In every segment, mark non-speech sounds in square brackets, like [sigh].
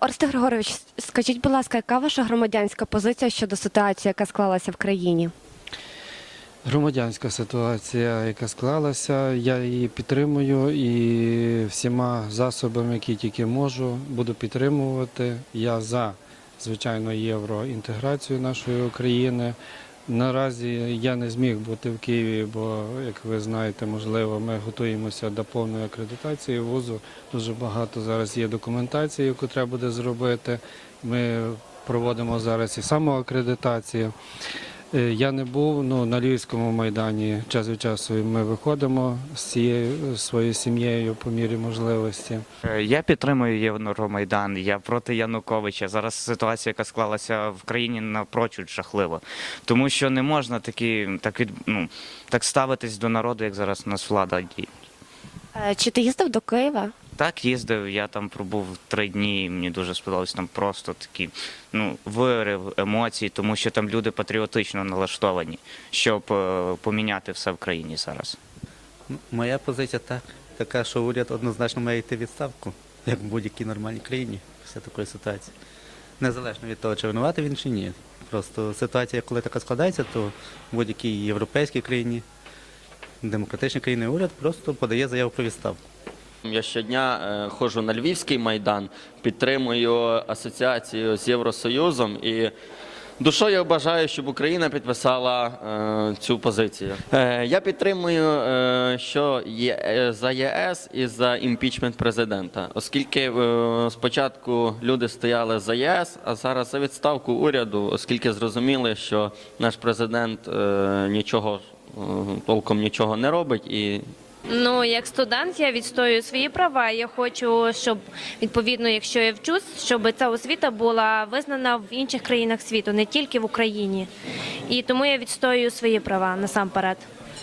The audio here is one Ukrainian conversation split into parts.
Оресте Григорович, скажіть, будь ласка, яка ваша громадянська позиція щодо ситуації, яка склалася в країні? Громадянська ситуація, яка склалася, я її підтримую і всіма засобами, які тільки можу, буду підтримувати. Я за звичайно євроінтеграцію нашої України. Наразі я не зміг бути в Києві, бо, як ви знаєте, можливо, ми готуємося до повної акредитації вузу. Дуже багато зараз є документації, яку треба буде зробити. Ми проводимо зараз і самоакредитацію. Е, Я не був ну, на Львівському майдані. Час від часу ми виходимо з цією своєю сім'єю по мірі можливості. Е, Я підтримую Євромайдан, я проти Януковича. Зараз ситуація, яка склалася в країні, напрочуд жахлива. Тому що не можна такі, так, від, ну, так ставитись до народу, як зараз у нас влада діє. Е, Чи ти їздив до Києва? Так їздив, я там пробув три дні, і мені дуже сподобалось там просто такі ну, вирив емоцій, тому що там люди патріотично налаштовані, щоб е, поміняти все в країні зараз. Моя позиція так, така, що уряд однозначно має йти в відставку, як в будь-якій нормальній країні після такої ситуації. Незалежно від того, чи винувати він чи ні. Просто ситуація, коли така складається, то в будь-якій європейській країні, демократичній країні уряд просто подає заяву про відставку. Я щодня е, ходжу на Львівський майдан, підтримую асоціацію з Євросоюзом і душою бажаю, щоб Україна підписала е, цю позицію. Е, я підтримую, е, що є е, за ЄС і за імпічмент президента, оскільки е, спочатку люди стояли за ЄС, а зараз за відставку уряду, оскільки зрозуміли, що наш президент е, нічого е, толком нічого не робить і Ну, як студент, я відстоюю свої права. Я хочу, щоб відповідно, якщо я вчусь, щоб ця освіта була визнана в інших країнах світу, не тільки в Україні. І тому я відстоюю свої права насамперед.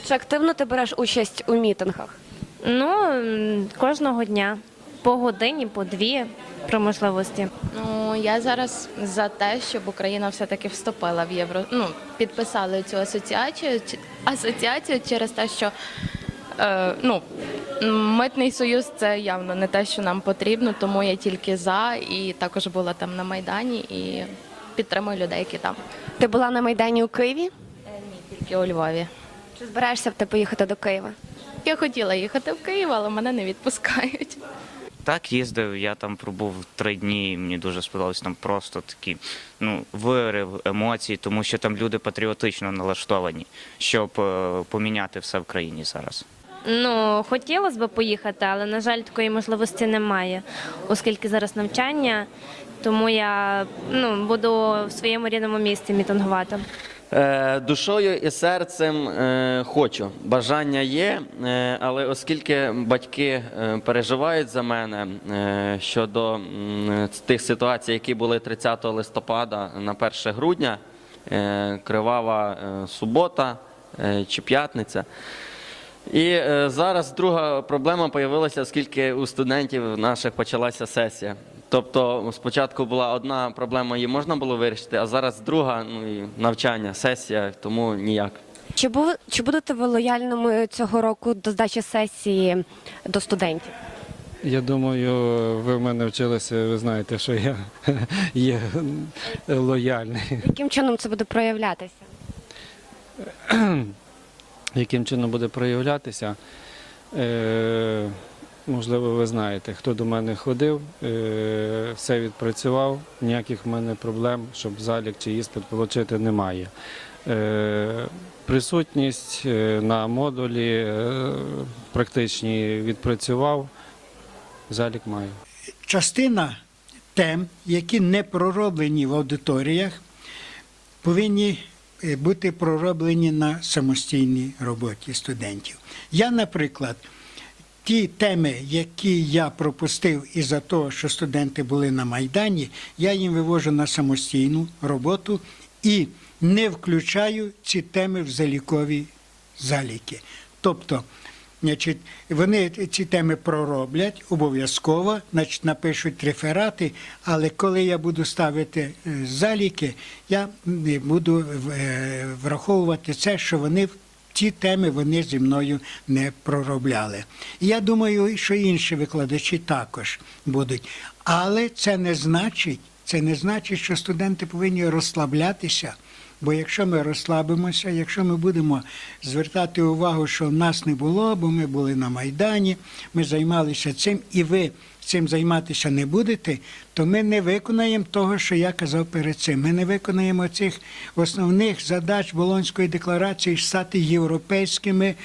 Чи активно ти береш участь у мітингах? Ну кожного дня по годині, по дві при можливості. Ну я зараз за те, щоб Україна все-таки вступила в євро. Ну підписали цю асоціацію асоціацію через те, що е, ну митний союз це явно не те, що нам потрібно, тому я тільки за і також була там на майдані і підтримую людей, які там Ти була на майдані у Києві? Ні, тільки у Львові. Чи збираєшся в тебе поїхати до Києва? Я хотіла їхати в Київ, але мене не відпускають. Так їздив, я там пробув три дні, і мені дуже сподобалось там просто такі ну, вирив емоцій, тому що там люди патріотично налаштовані, щоб е, поміняти все в країні зараз. Ну, хотілося б поїхати, але на жаль, такої можливості немає, оскільки зараз навчання. Тому я ну, буду в своєму рідному місті мітингувати. Е, Душою і серцем е, хочу. Бажання є, е, але оскільки батьки переживають за мене щодо тих ситуацій, які були 30 листопада на 1 грудня, кривава субота чи п'ятниця. І е, зараз друга проблема з'явилася, оскільки у студентів наших почалася сесія. Тобто спочатку була одна проблема, її можна було вирішити, а зараз друга ну, і навчання, сесія, тому ніяк. Чи, бу- чи будете ви лояльними цього року до здачі сесії до студентів? Я думаю, ви в мене вчилися, ви знаєте, що я [laughs] є лояльний. Яким чином це буде проявлятися? [clears throat] Яким чином буде проявлятися? Е, можливо, ви знаєте, хто до мене ходив, е, все відпрацював, ніяких в мене проблем, щоб залік чи іспит отримати, немає. Е, присутність на модулі практичній відпрацював, залік маю. частина тем, які не пророблені в аудиторіях, повинні бути пророблені на самостійній роботі студентів. Я, наприклад, ті теми, які я пропустив із-за того, що студенти були на Майдані, я їм вивожу на самостійну роботу і не включаю ці теми в залікові заліки. Тобто, Значить, вони ці теми пророблять обов'язково, значить, напишуть реферати, але коли я буду ставити е, заліки, я буду е, враховувати це, що вони ці теми вони зі мною не проробляли. Я думаю, що інші викладачі також будуть. Але це не значить, це не значить, що студенти повинні розслаблятися. Бо якщо ми розслабимося, якщо ми будемо звертати увагу, що нас не було, бо ми були на Майдані, ми займалися цим, і ви цим займатися не будете, то ми не виконаємо того, що я казав перед цим. Ми не виконаємо цих основних задач Болонської декларації стати європейськими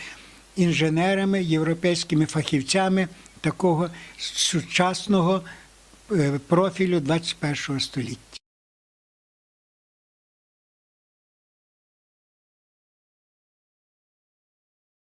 інженерами, європейськими фахівцями такого сучасного е, профілю 21 століття.